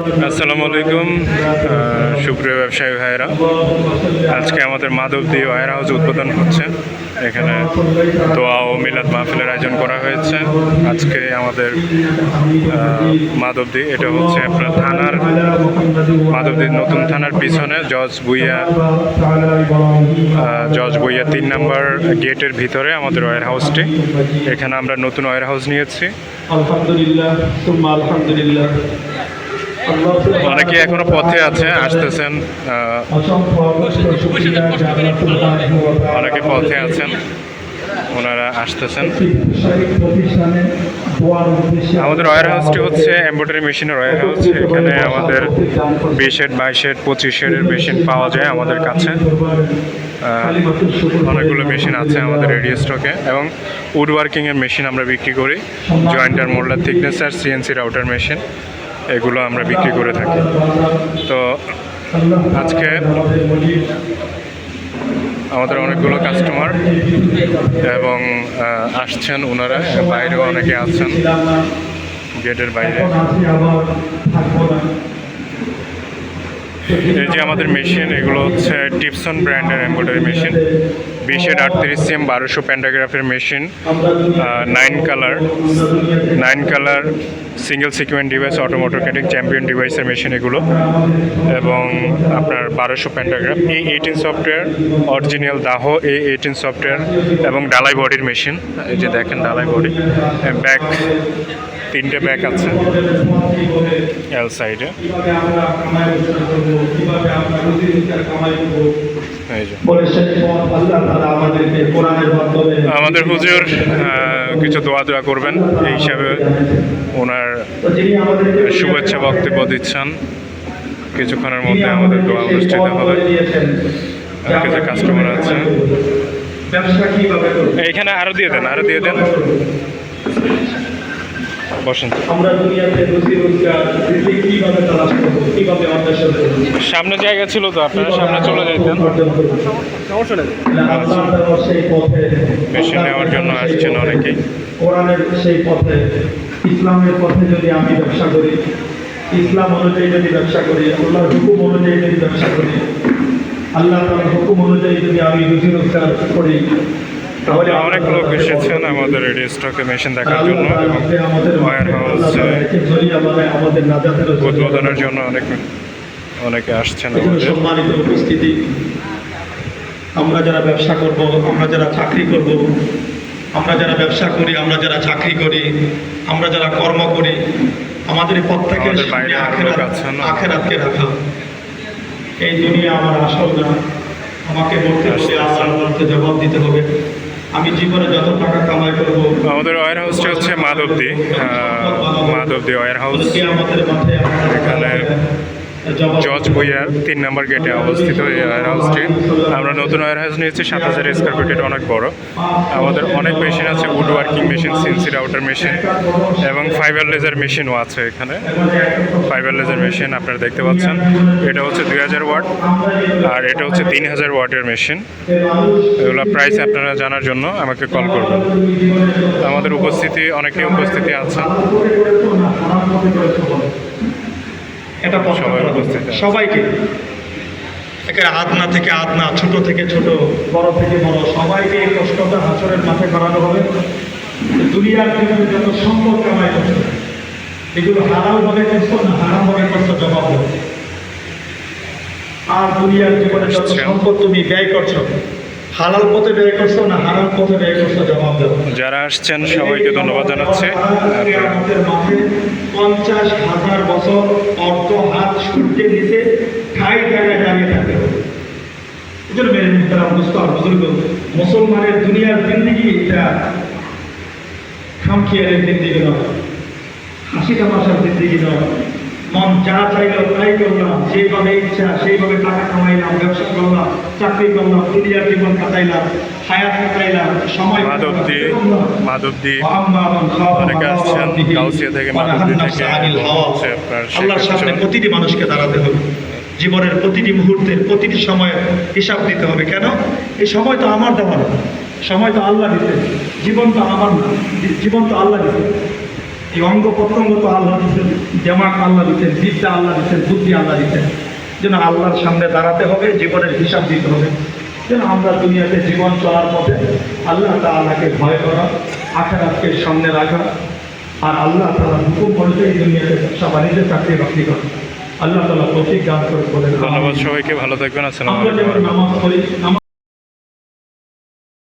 আসসালামু আলাইকুম। সুপ্রিয় ব্যবসায়ী ভাইয়েরা, আজকে আমাদের মাধবদী ওয়ার হাউস উদ্বোধন হচ্ছে। এখানে দোয়া ও মিলাদ মাহফিলের আয়োজন করা হয়েছে। আজকে আমাদের মাধবদী, এটা হচ্ছে আপনার থানার, মাধবদীর নতুন থানার পিছনে জজ বুইয়া জজ বইয়া তিন নাম্বার গেটের ভিতরে আমাদের ওয়ার হাউসটি। এখানে আমরা নতুন ওয়ার হাউস নিয়েছি। আলহামদুলিল্লাহ আলহামদুলিল্লাহ। অনেকে এখনও পথে আছে, আসতেছেন অনেকে পথে আছেন, ওনারা আসতেছেন। আমাদের ওয়ার হাউসটি হচ্ছে এমব্রয়ডারি মেশিনের ওয়ার হাউস এখানে আমাদের বিশ শেড বাইশ শেড পঁচিশ শেডের মেশিন পাওয়া যায় আমাদের কাছে। অনেকগুলো মেশিন আছে আমাদের রেডিও স্টকে এবং উড ওয়ার্কিংয়ের মেশিন আমরা বিক্রি করি জয়েন্টার মোল্ডার থিকনেস আর সিএনসি রাউটার মেশিন এগুলো আমরা বিক্রি করে থাকি। তো আজকে আমাদের অনেকগুলো কাস্টমার এবং আসছেন ওনারা, বাইরেও অনেকে আছেন গেটের বাইরে। এই যে আমাদের মেশিন, এগুলো হচ্ছে টিপসন ব্র্যান্ডের এমব্রয়ডারি মেশিন বিশের আটত্রিশ সিএম বারোশো প্যান্টাগ্রাফের machine nine colour nine colour single sequent device অটোমোটো cutting champion ডিভাইসের মেশিন এগুলো এবং আপনার বারোশো প্যান্টাগ্রাফ এই এইটিন সফটওয়্যার অরিজিনাল দাহ এই এইটিন সফটওয়্যার এবং ডালাই বডির মেশিন এই যে দেখেন ডালাই বডি ব্যাক তিনটে ব্যাক আছে এল সাইডে আমাদের হুজুর কিছু দোয়া দোয়া করবেন, এই হিসাবে ওনার শুভেচ্ছা বক্তব্য দিচ্ছেন। কিছুক্ষণের মধ্যে আমাদের দোয়া অনুষ্ঠিত হবে। কিছু কাস্টমার আছে। এইখানে আরও দিয়ে দেন, আরও দিয়ে দেন। বসেন। আমরা দুনিয়াতে রুজি রোজগার রিজিক কীভাবে তালাশ করব কীভাবে অন্বেষণ করব? সামনে জায়গা ছিল তো আপনারা সামনে চলে করব? আল্লাহ সেই পথে মেশিন নেওয়ার জন্য আসছেন অনেকেই। কোরআনের সেই পথে ইসলামের পথে যদি আমি ব্যবসা করি ইসলাম অনুযায়ী যদি ব্যবসা করি আল্লাহর হুকুম অনুযায়ী যদি ব্যবসা করি আল্লাহ তাআলার হুকুম অনুযায়ী যদি আমি রুজি রোজগার করি তাহলে অনেক লোক এসেছেন আমাদের রেডিও স্টকে মেশিন দেখার জন্য। এবং ওয়ার হাউস উদ্বোধনের জন্য অনেক অনেকে আসছেন সম্মানিত উপস্থিতি। আমরা যারা ব্যবসা করব আমরা যারা চাকরি করব আমরা যারা ব্যবসা করি আমরা যারা চাকরি করি আমরা যারা কর্ম করি আমাদের প্রত্যেকের আখেরাতকে রাখা। এই দুনিয়া আমার আসল না। আমাকে বলতে হবে আস্তে। বলতে জবাব দিতে হবে। আমি জীবনে যত টাকা কামাই করব আমাদের ওয়ার হাউসটা হচ্ছে মাধবদী মাধবদী ওয়ার হাউস এখানে জবাব জজ বইয়ার তিন নম্বর গেটে অবস্থিত এই ওয়ার হাউসটি। আমরা নতুন ওয়ার হাউস নিয়েছি, সাত হাজার স্কোয়ার ফিট এটা অনেক বড়। আমাদের অনেক মেশিন আছে wood working machine CNC router machine এবং ফাইবার লেজার মেশিনও আছে এখানে। ফাইবার লেজার মেশিন আপনারা দেখতে পাচ্ছেন। এটা হচ্ছে দুই হাজার ওয়াট আর এটা হচ্ছে তিন হাজার ওয়াটের মেশিন এগুলো প্রাইস আপনারা জানার জন্য আমাকে কল করবেন। আমাদের উপস্থিতি, অনেকেই উপস্থিতি আছেন এটা আছে। সবাইকে। একে আদনা থেকে আদনা ছোট থেকে ছোট বড় থেকে বড় সবাইকে এই কষ্টটা হাসরের মাঠে করানো হবে। দুনিয়ার জীবনে যত সম্পদ কামাই করছ এগুলো হারাম ভাবে করছ না হারাম ভাবে করছ জবাব আর দুনিয়ার জীবনে যত আচ্ছা। সম্পদ তুমি ব্যয় করছ হালাল পথে ব্যয় করছ না হারাম পথে ব্যয় করছ জবাব দেবো যারা আসছেন সবাইকে ধন্যবাদ জানাচ্ছে। আমাদের মাঠে পঞ্চাশ হাজার বছর সূর্যের নিচে ঠাই জায়গায় দাঁড়িয়ে থাকতে হবে এই জন্য মেরে মুখতারা মুস্তার বুজুর্গ, মুসলমানের দুনিয়ার জিন্দিগি এটা খামখিয়ালের জিন্দিগি নয় হাসি তামাশার জিন্দিগি নয়। মন যা চাইলো তাই করলাম যেভাবে ইচ্ছা সেইভাবে টাকা কামাইলাম ব্যবসা করলাম চাকরি করলাম দুনিয়ার জীবন কাটাইলাম হায়াত কাটাইলাম সময় মাধবদী মাধবদী অনেকে আসছেন কাউসিয়া থেকে মাধবদী থেকে আল্লাহর সামনে প্রতিটি মানুষকে দাঁড়াতে হবে। জীবনের প্রতিটি মুহূর্তের প্রতিটি সময় হিসাব দিতে হবে। কেন? এই সময় তো আমার দেওয়া। সময় তো আল্লাহ দিতে জীবন তো আমার না। জীবন তো আল্লাহ দিতে এই অঙ্গ প্রত্যঙ্গ তো আল্লাহ দিচ্ছেন জামাক আল্লাহ দিচ্ছেন বিদ্যা আল্লাহ দিচ্ছেন বুদ্ধি আল্লাহ দিচ্ছেন যেন আল্লাহর সামনে দাঁড়াতে হবে জীবনের হিসাব দিতে হবে। যেন আমরা দুনিয়াতে জীবন চলার পথে আল্লাহ তাআলাকে ভয় করা আখেরাতকে সামনে রাখা আর আল্লাহ তালা হুকুম করেছে এই দুনিয়াতে ব্যবসা বাণিজ্যে চাকরি বাকরি করা। আল্লাহ তালা প্রতীক গান করে। বলেন ধন্যবাদ সবাইকে ভালো থাকবেন আসসালামু আমরা যেমন নামাজ পড়ি